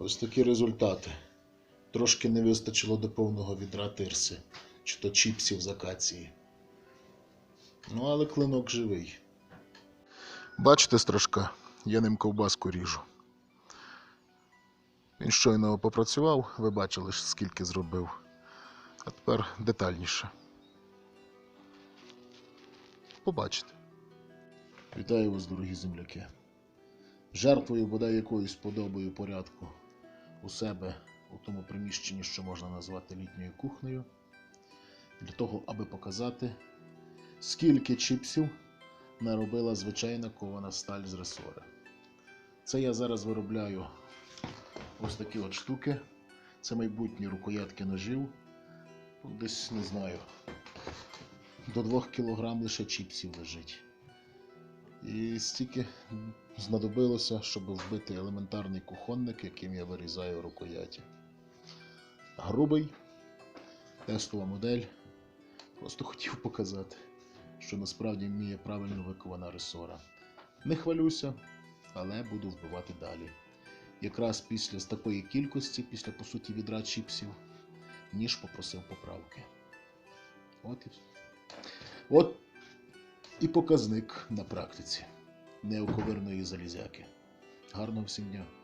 Ось такі результати. Трошки не вистачило до повного відра тирси, чи то чіпсів з акації. Ну, але клинок живий. Бачите, страшка, я ним ковбаску ріжу. Він щойно попрацював, ви бачили, скільки зробив. А тепер детальніше. Побачите. Вітаю вас, дорогі земляки. Жертвою бодай якоюсь подобою порядку у себе у тому приміщенні, що можна назвати літньою кухнею, для того, аби показати, скільки чіпсів наробила звичайна кована сталь з ресори. Це я зараз виробляю ось такі от штуки. Це майбутні рукоятки ножів. Десь не знаю. До 2 кг лише чіпсів лежить. І стільки знадобилося, щоб вбити елементарний кухонник, яким я вирізаю рукояті. Грубий, тестова модель. Просто хотів показати, що насправді вміє правильно викована ресора. Не хвалюся, але буду вбивати далі. Якраз після такої кількості, після по суті відра чіпсів, ніж попросив поправки. От і, От і показник на практиці неоковирної залізяки. Гарного всім дня!